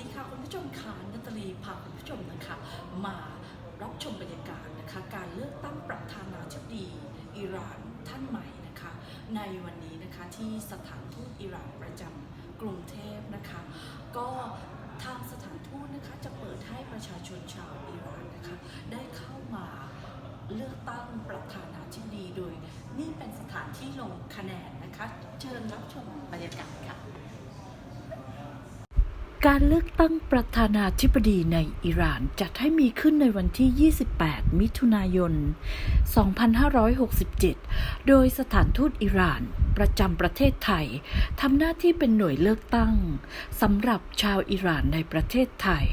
ดีค่ะคุณผู้ชมค่ะนัตลีพาคุณผู้ชมนะคะ มารับชมบรรยากาศนะคะการเลือกตั้งประธานาธิบดีอิหร่านท่านใหม่นะคะ ในวันนี้นะคะที่สถานทูตอิหร่านประจำกรุงเทพนะคะ ก็ทางสถานทูตนะคะจะเปิดให้ประชาชนชาวอิหร่านนะคะได้เข้ามาเลือกตั้งประธานาธิบดีโดย นี่เป็นสถานที่ลงคะแนนนะคะ เชิญรับชมบรรยากาศค่ะ การเลือกตั้งประธานาธิบดีในอิหร่านจัดให้มีขึ้นในวันที่ 28 มิถุนายน 2567 โดยสถานทูตอิหร่านประจำประเทศไทยทำหน้าที่เป็นหน่วยเลือกตั้งสำหรับชาวอิหร่านในประเทศไทย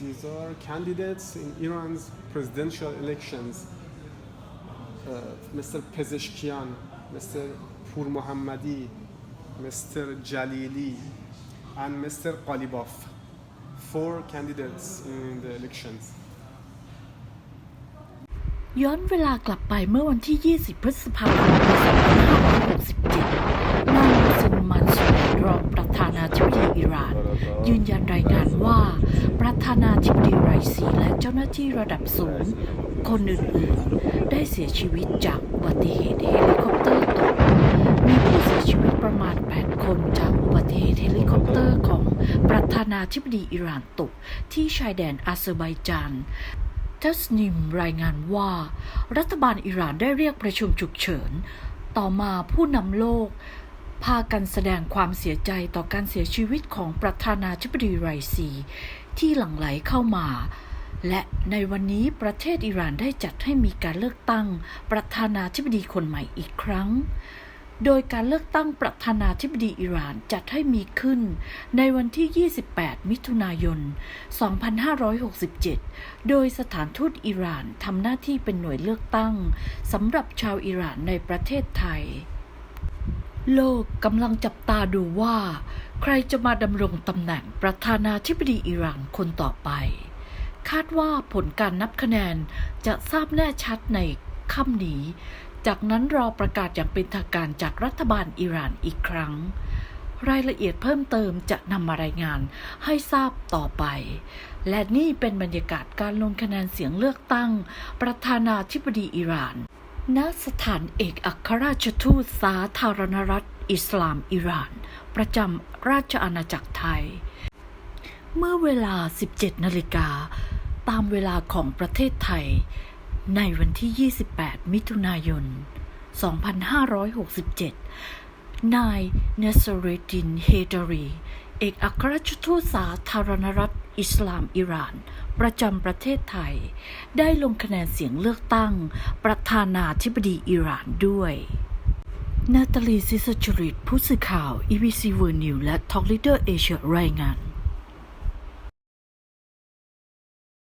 These are candidates in Iran's presidential elections. Uh, Mr. Pezeshkian, Mr. Pur Mohammadi, Mr. Jalili, and Mr. Qalibov. Four candidates in the elections. ย้อนเวลากลับไปเมื่อวันที่ 20 พฤษภาคม 2567 นายมุซินมันสูรองประธานาธิบดีอิหร่าน ยืนยันรายงานว่าประธานาธิบดีไรซีและเจ้าหน้าที่ระดับสูง คนอื่นๆ ได้เสียชีวิตจากอุบัติเหตุเฮลิคอปเตอร์ นาธิบดีอิหร่านตกที่ชายแดนอาเซอร์ไบจานทัสนิมรายงานว่า รัฐบาลอิหร่านได้เรียกประชุมฉุกเฉิน ต่อมาผู้นำโลก พากันแสดงความเสียใจต่อการเสียชีวิตของประธานาธิบดีไรซี ที่หลั่งไหลเข้ามา และในวันนี้ประเทศอิหร่านได้จัดให้มีการเลือกตั้ง ประธานาธิบดีคนใหม่อีกครั้ง โดยการเลือกตั้งประธานาธิบดีอิหร่านจัดให้มีขึ้นในวันที่ 28 มิถุนายน 2567 โดยสถานทูตอิหร่านทำหน้าที่เป็นหน่วยเลือกตั้งสำหรับชาวอิหร่านในประเทศไทย โลกกำลังจับตาดูว่า ใครจะมาดำรงตำแหน่งประธานาธิบดีอิหร่านคนต่อไป คาดว่าผลการนับคะแนนจะทราบแน่ชัดในค่ำนี้ จากนั้นรอประกาศอย่างเป็นทางการจากรัฐบาลอิหร่านอีกครั้ง รายละเอียดเพิ่มเติมจะนำมารายงานให้ทราบต่อไป และนี่เป็นบรรยากาศการลงคะแนนเสียงเลือกตั้ง ประธานาธิบดีอิหร่าน ณ สถานเอกอัครราชทูตสาธารณรัฐอิสลามอิหร่าน ประจำราชอาณาจักรไทย เมื่อเวลา 17 นาฬิกา ตามเวลาของประเทศไทย ในวันที่ 28 มิถุนายน 2567 นายเนสเรดินเฮดารี เอกอัครราชทูตสาธารณรัฐอิสลามอิหร่าน ประจำประเทศไทย ได้ลงคะแนนเสียงเลือกตั้ง ประธานาธิบดีอิหร่านด้วยนาตาลีซิสจริตผู้สื่อข่าว EBC World News และ Talk Leader Asia รายงาน